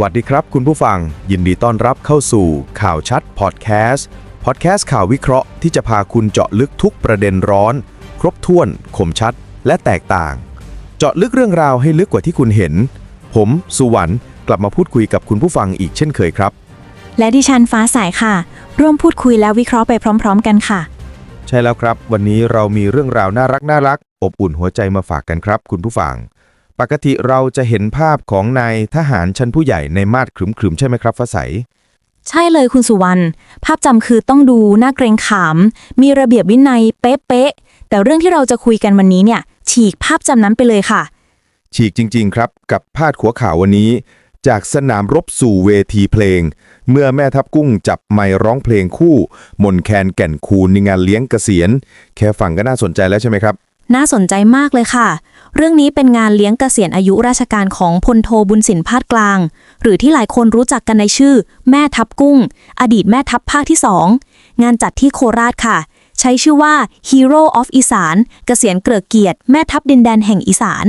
วัสดีครับคุณผู้ฟัง ยินดีต้อนรับเข้าสู่ข่าวชัดพอดแคสต์พอดแคสต์ข่าววิเคราะห์ที่จะพาคุณเจาะลึกทุกประเด็นร้อน ครบถ้วนคมชัด และแตกต่าง เจาะลึกเรื่องราวให้ลึกกว่าที่คุณเห็น ผมสุวรรณกลับมาพูดคุยกับคุณผู้ฟังอีกเช่นเคยครับ และดิฉันฟ้าใสค่ะ ร่วมพูดคุยและวิเคราะห์ไปพร้อม ๆ กันค่ะ ใช่แล้วครับ วันนี้เรามีเรื่องราวน่ารักน่ารักอบอุ่นหัวใจมาฝากกันครับ คุณผู้ฟัง ปกติเราจะเห็นภาพของนายทหารชั้นผู้ใหญ่ในมาดขรึมๆ ใช่ไหมครับฟ้าใส ใช่เลยคุณสุวรรณ ภาพจำคือต้องดูน่าเกรงขาม มีระเบียบวินัยเป๊ะๆ แต่เรื่องที่เราจะคุยกันวันนี้เนี่ย ฉีกภาพจำนั้นไปเลยค่ะ ฉีกจริง ๆ ครับ กับพาดหัวข่าววันนี้ จากสนามรบสู่เวทีเพลง เมื่อแม่ทัพกุ้งจับไมค์ร้องเพลงคู่ มนแคนแก่นคูนในงานเลี้ยงเกษียณ แค่ฟังก็น่าสนใจแล้วใช่ไหมครับ น่าสนใจมากเลยค่ะ เรื่องนี้เป็นงานเลี้ยงเกษียณอายุราชการของพลโทบุญสินพาดกลาง หรือที่หลายคนรู้จักกันในชื่อ แม่ทัพกุ้ง อดีตแม่ทัพภาคที่ 2 งานจัดที่โคราชค่ะ ใช้ชื่อว่า Hero of อีสานเกษียณเกลือเกียรติแม่ทัพดินแดนแห่งอีสาน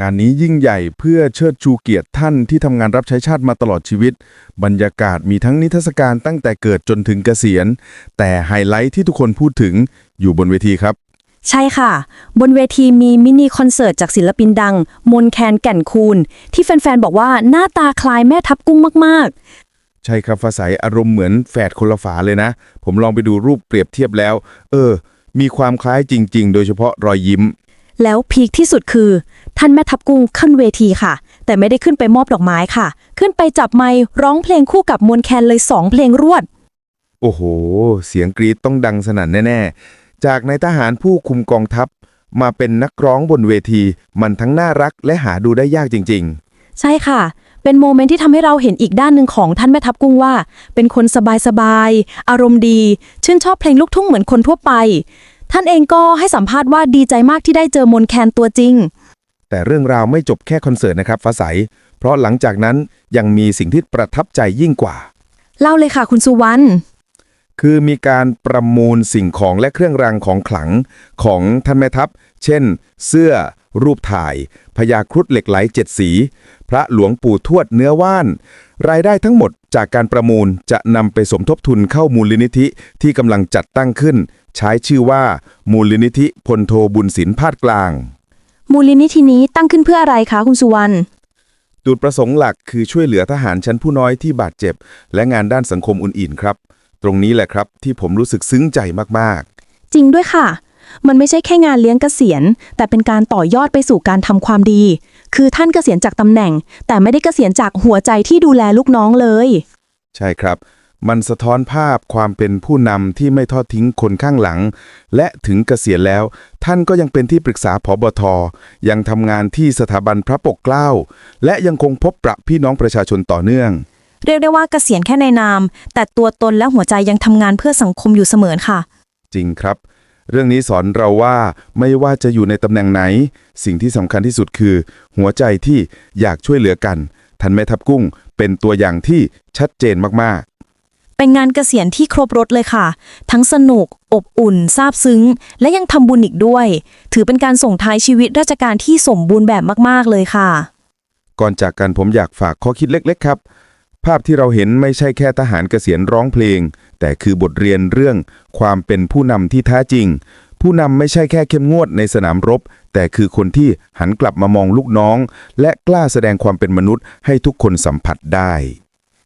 งานนี้ยิ่งใหญ่เพื่อเชิดชูเกียรติท่านที่ทำงานรับใช้ชาติมาตลอดชีวิต บรรยากาศมีทั้งนิทรรศการตั้งแต่เกิดจนถึงเกษียณ แต่ไฮไลท์ที่ทุกคนพูดถึงอยู่บนเวทีครับ ใช่ค่ะ บนเวทีมีมินิคอนเสิร์ตจากศิลปินดัง มนแคนแก่นคูนที่แฟนๆ บอกว่าหน้าตาคล้ายแม่ทับกุ้งมากใช่ครับฟ้าใสอารมณ์เหมือนแฝดคนละฝาเลยนะ ผมลองไปดูรูปเปรียบเทียบแล้ว เออ มีความคล้ายจริง ๆ โดยเฉพาะรอยยิ้มๆแล้วพีคที่สุดคือ ท่านแม่ทับกุ้งขึ้นเวทีค่ะ แต่ไม่ได้ขึ้นไปมอบดอกไม้ค่ะ ขึ้นไปจับไมค์ร้องเพลงคู่กับมนแคนเลยสองเพลงรวด โอ้โห เสียงกรีดต้องดังสนั่นแน่ๆ จากนายทหารผู้คุมกองทัพ มาเป็นนักร้องบนเวที มันทั้งน่ารักและหาดูได้ยากจริง ใช่ค่ะ เป็นโมเมนต์ที่ทำให้เราเห็นอีกด้านหนึ่งของท่านแม่ทัพกุ้งว่า เป็นคนสบายๆ อารมณ์ดี ชื่นชอบเพลงลูกทุ่งเหมือนคนทั่วไป ท่านเองก็ให้สัมภาษณ์ว่าดีใจมากที่ได้เจอมนแคนตัวจริง ๆ แต่เรื่องราวไม่จบแค่คอนเสิร์ตนะครับฟ้าใส เพราะหลังจากนั้นยังมีสิ่งที่ประทับใจยิ่งกว่า เล่าเลยค่ะคุณสุวรรณ คือมีการประมูลสิ่งของและเครื่องรางของขลังของท่านแม่ทัพ เช่น เสื้อ รูปถ่ายพญาครุฑเหล็กไหลเจ็ดสี พระหลวงปู่ทวดเนื้อว่าน รายได้ทั้งหมดจากการประมูลจะนำไปสมทบทุนเข้ามูลนิธิที่กำลังจัดตั้งขึ้น ใช้ชื่อว่ามูลนิธิพลโทบุญสินพาดกลาง มูลนิธินี้ตั้งขึ้นเพื่ออะไรคะคุณสุวรรณจุดประสงค์หลักคือช่วยเหลือทหารชั้นผู้น้อยที่บาดเจ็บ และงานด้านสังคมอื่นๆครับ ตรงนี้แหละครับที่ผมรู้สึกซึ้งใจมากๆจริงด้วยค่ะ มันไม่ใช่แค่งานเลี้ยงเกษียณ แต่เป็นการต่อยอดไปสู่การทำความดี คือท่านเกษียณจากตำแหน่ง แต่ไม่ได้เกษียณจากหัวใจที่ดูแลลูกน้องเลยใช่ครับ มันสะท้อนภาพความเป็นผู้นำที่ไม่ทอดทิ้งคนข้างหลัง และถึงเกษียณแล้ว ท่านก็ยังเป็นที่ปรึกษาผบท ยังทำงานที่สถาบันพระปกเกล้า และยังคงพบประพี่น้องประชาชนต่อเนื่อง เรียกได้ว่าเกษียณแค่ในนาม แต่ตัวตนและหัวใจยังทำงานเพื่อสังคมอยู่เสมอค่ะ จริงครับ เรื่องนี้สอนเราว่าไม่ว่าจะอยู่ในตำแหน่งไหน สิ่งที่สำคัญที่สุดคือ หัวใจที่อยากช่วยเหลือกันท่านแม่ทัพกุ้ง เป็นตัวอย่างที่ชัดเจนมากๆเป็นงานเกษียณที่ครบรถเลยค่ะ ทั้งสนุก อบอุ่น ซาบซึ้ง และยังทำบุญอีกด้วย ถือเป็นการส่งท้ายชีวิตราชการที่สมบูรณ์แบบมาก ๆ เลยค่ะ ก่อนจากกันผมอยากฝากข้อคิดเล็ก ๆ ครับ ภาพที่เราเห็นไม่ใช่แค่ทหารเกษียณร้องเพลง แต่คือบทเรียนเรื่องความเป็นผู้นำที่แท้จริง ผู้นำไม่ใช่แค่เข้มงวดในสนามรบ แต่คือคนที่หันกลับมามองลูกน้อง และกล้าแสดงความเป็นมนุษย์ให้ทุกคนสัมผัสได้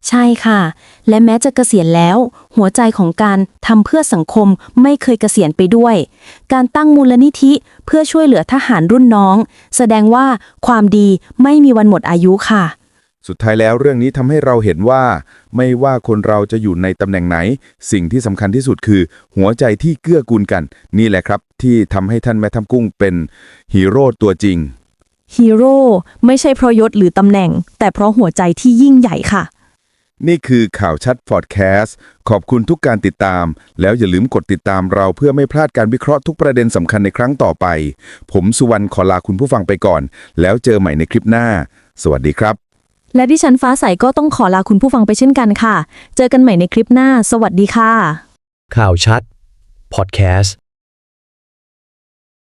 ใช่ค่ะ และแม้จะเกษียณแล้ว หัวใจของการทำเพื่อสังคมไม่เคยเกษียณไปด้วย การตั้งมูลนิธิเพื่อช่วยเหลือทหารรุ่นน้อง แสดงว่าความดีไม่มีวันหมดอายุค่ะ สุดท้ายแล้วเรื่องนี้ทำให้เราเห็นว่า ไม่ว่าคนเราจะอยู่ในตำแหน่งไหน สิ่งที่สำคัญที่สุดคือ หัวใจที่เกื้อกูลกัน นี่แหละครับ ที่ทำให้ท่านแม่ทัพกุ้งเป็นฮีโร่ตัวจริงฮีโร่ไม่ใช่เพราะยศหรือตำแหน่ง แต่เพราะหัวใจที่ยิ่งใหญ่ค่ะ นี่คือข่าวชัดพอดแคสต์ขอบคุณทุกการติดตาม แล้วอย่าลืมกดติดตามเราเพื่อไม่พลาดการวิเคราะห์ทุกประเด็นสำคัญในครั้งต่อไป ผมสุวรรณขอลาคุณผู้ฟังไปก่อน แล้วเจอใหม่ในคลิปหน้า สวัสดีครับ และดิฉันฟ้าใสก็ต้องขอลาคุณผู้ฟังไปเช่นกันค่ะ เจอกันใหม่ในคลิปหน้า สวัสดีค่ะ ข่าวชัด พอดแคสต์